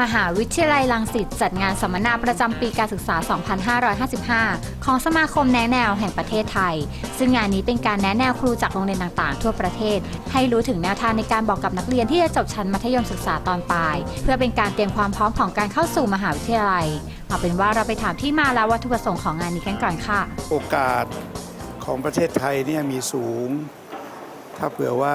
มหาวิทยาลัยรังสิตจัดงานสัมมนาประจำปีการศึกษา 2555 ของสมาคมแนะแนวแห่งประเทศไทย ซึ่งงานนี้เป็นการแนะแนวครูจากโรงเรียนต่างๆ ทั่วประเทศ ให้รู้ถึงแนวทางในการบอกกับนักเรียนที่จะจบชั้นมัธยมศึกษาตอนปลาย เพื่อเป็นการเตรียมความพร้อมของการเข้าสู่มหาวิทยาลัยเอาเป็นว่าเราไปถามที่มาและวัตถุประสงค์ของงานนี้กันก่อนค่ะ โอกาสของประเทศไทยเนี่ยมีสูง ถ้าเผื่อว่า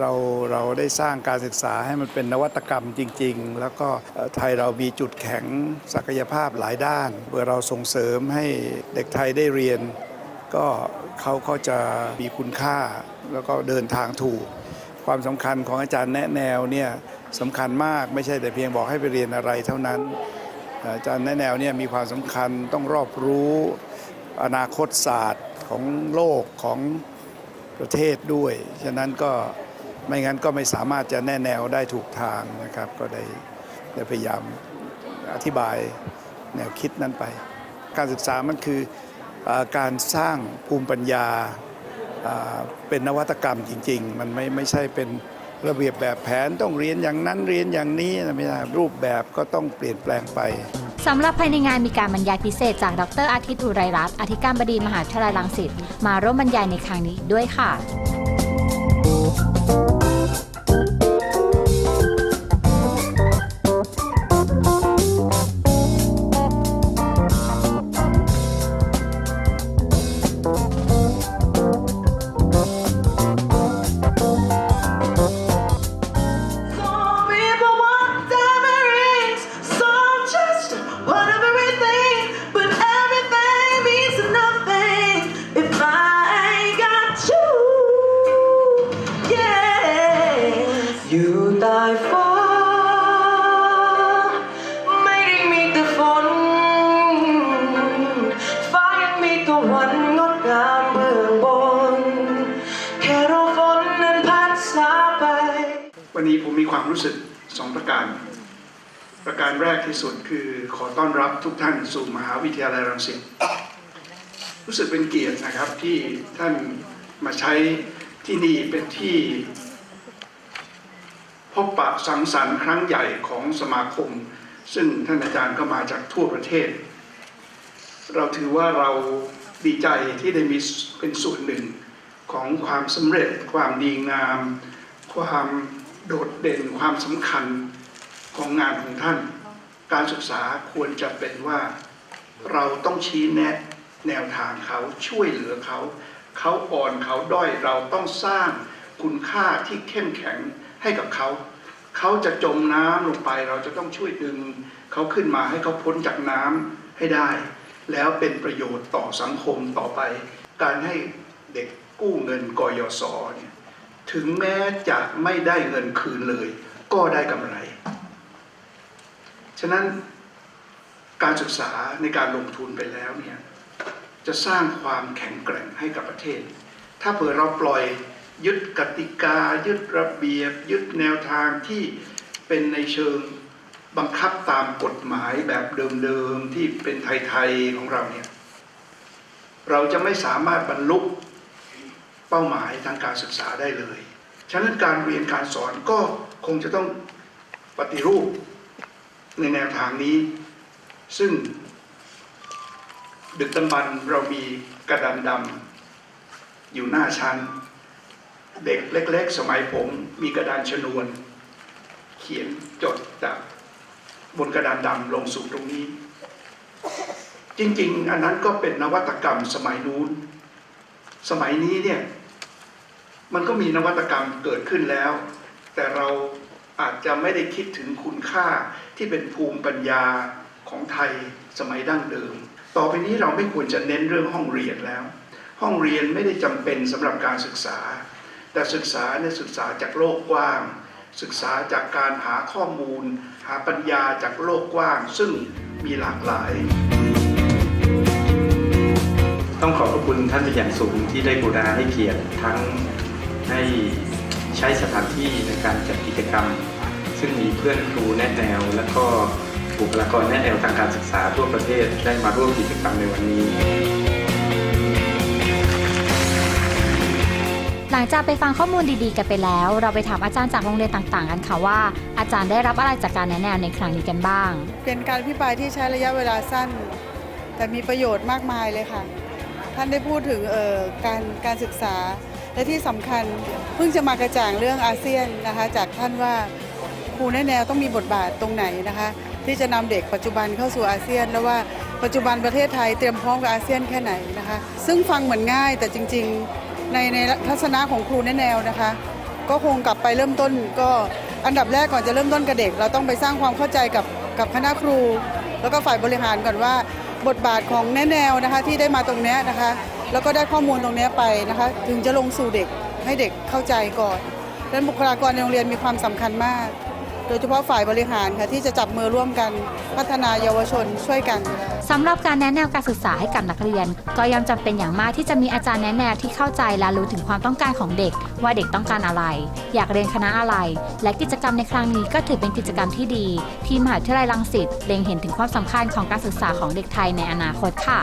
เราเราได้สร้างการศึกษาให้มันเป็นนวัตกรรมจริง ๆ แล้วก็ไทยเรามีจุดแข็งศักยภาพหลายด้านเมื่อเราส่งเสริมให้เด็กไทยได้เรียน ก็เขาก็จะมีคุณค่าแล้วก็เดินทางถูก ความสำคัญของอาจารย์แนะแนวเนี่ยสำคัญมากไม่ใช่แต่เพียงบอกให้ไปเรียนอะไรเท่านั้น อาจารย์แนะแนวเนี่ยมีความสำคัญต้องรอบรู้อนาคตศาสตร์ของโลกของ ประเทศด้วย ฉะนั้นก็ไม่งั้นก็ไม่สามารถจะแนะแนวได้ถูกทางนะครับ ก็ได้ได้พยายามอธิบายแนวคิดนั้นไป การศึกษามันคืออการสร้างภูมิปัญญาอ่าเป็นนวัตกรรมจริง ๆ มันไม่ไม่ใช่เป็นระเบียบแบบแผนต้องเรียนอย่างนั้นเรียนอย่างนี้นะไม่ได้รูปแบบก็ต้องเปลี่ยนแปลงไป สำหรับภายในงานมีการบรรยายพิเศษจากดรอาทิตย์อุไรรัตน์อธิการบดีมหาวิทยาลัยรังสิตมาร่วมบรรยายในครั้งนี้ด้วยค่ะ วันนี้ผมมีความรู้สึกสองประการ ประการแรกที่สุดคือขอต้อนรับทุกท่านสู่มหาวิทยาลัยรังสิตรู้สึกเป็นเกียรตินะครับที่ท่านมาใช้ที่นี่เป็นที่พบปะสังสรรค์ครั้งใหญ่ของสมาคม ซึ่งท่านอาจารย์ก็มาจากทั่วประเทศ เราถือว่าเราดีใจที่ได้มีเป็นส่วนหนึ่งของความสำเร็จ ความดีงาม ความ โดดเด่นความสำคัญของงานของท่าน การศึกษาควรจะเป็นว่าเราต้องชี้แนะแนวทางเขาช่วยเหลือเขา เขาอ่อนเขาด้อยเราต้องสร้างคุณค่าที่เข้มแข็งให้กับเขา เขาจะจมน้ำลงไปเราจะต้องช่วยดึง เขาขึ้นมาให้เขาพ้นจากน้ำให้ได้ แล้วเป็นประโยชน์ต่อสังคมต่อไป การให้เด็กกู้เงินกยศเนี่ย ถึงแม้จะไม่ได้เงินคืนเลย ก็ได้กำไร ฉะนั้นการศึกษาในการลงทุนไปแล้วเนี่ยจะสร้างความแข็งแกร่งให้กับประเทศ ถ้าเผื่อเราปล่อยยึดกติกา ยึดระเบียบ ยึดแนวทางที่เป็นในเชิงบังคับตามกฎหมายแบบเดิมๆที่เป็นไทย ๆ ของเราเนี่ยเราจะไม่สามารถบรรลุ ป้าหมายทางการศึกษาได้เลย ฉะนั้นการเรียนการสอนก็คงจะต้องปฏิรูปในแนวทางนี้ ซึ่ง ดึกดำบรรพ์เรามีกระดานดำอยู่หน้าชั้น เด็กเล็ก ๆ สมัยผมมีกระดานชนวน เขียนจดจากบนกระดานดำลงสู่ตรงนี้ จริง ๆ อันนั้นก็เป็นนวัตกรรมสมัยนู้นสมัยนี้เนี่ย มันก็มีนวัตกรรมเกิดขึ้นแล้ว แต่เราอาจจะไม่ได้คิดถึงคุณค่าที่เป็นภูมิปัญญาของไทยสมัยดั้งเดิม ต่อไปนี้เราไม่ควรจะเน้นเรื่องห้องเรียนแล้ว ห้องเรียนไม่ได้จำเป็นสำหรับการศึกษา แต่ศึกษาเนี่ยศึกษาจากโลกกว้าง ศึกษาจากการหาข้อมูล หาปัญญาจากโลกกว้าง ซึ่งมีหลากหลาย ต้องขอบพระคุณท่านเป็นอย่างสูงที่ได้กรุณาให้เกียรติทั้ง ให้ใช้สถานที่ในการจัดกิจกรรม ซึ่งมีเพื่อนครูแนะแนว และก็บุคลากรแนะแนวทางการศึกษาทั่วประเทศได้มาร่วมกิจกรรมในวันนี้ หลังจากไปฟังข้อมูลดีๆ กันไปแล้ว เราไปถามอาจารย์จากโรงเรียนต่างๆ กันค่ะว่า อาจารย์ได้รับอะไรจากการแนะแนวในครั้งนี้กันบ้าง เป็นการอภิปรายที่ใช้ระยะเวลาสั้น แต่มีประโยชน์มากมายเลยค่ะ ท่านได้พูดถึงเอ่อการการศึกษา และที่สำคัญเพิ่งจะมากระจ่างเรื่องอาเซียนนะคะ จากท่านว่าครูแนแนวต้องมีบทบาทตรงไหนนะคะ ที่จะนำเด็กปัจจุบันเข้าสู่อาเซียน แล้วว่าปัจจุบันประเทศไทยเตรียมพร้อมกับอาเซียนแค่ไหนนะคะ ซึ่งฟังเหมือนง่ายแต่จริง ๆ ในในทัศนะของครูแนแนวนะคะ ก็คงกลับไปเริ่มต้นก็อันดับแรกก่อนจะเริ่มต้นกับเด็ก เราต้องไปสร้างความเข้าใจกับกับคณะครู แล้วก็ฝ่ายบริหารก่อนว่า บทบาทของแนแนวนะคะที่ได้มาตรงนี้นะคะ แล้วก็ได้ข้อมูลตรงนี้ไปนะคะ ถึงจะลงสู่เด็กให้เด็กเข้าใจก่อนดังนั้นบุคลากรในโรงเรียนมีความสำคัญมาก โดยเฉพาะฝ่ายบริหารค่ะที่จะจับมือร่วมกันพัฒนาเยาวชนช่วยกันสำหรับการแนะแนวการศึกษาให้กับนักเรียน ก็ย่อมจำเป็นอย่างมากที่จะมีอาจารย์แนะแนวที่เข้าใจและรู้ถึงความต้องการของเด็ก ว่าเด็กต้องการอะไร อยากเรียนคณะอะไร และกิจกรรมในครั้งนี้ก็ถือเป็นกิจกรรมที่ดี ที่มหาวิทยาลัยรังสิตเล็งเห็นถึงความสำคัญของการศึกษาของเด็กไทยในอนาคตค่ะ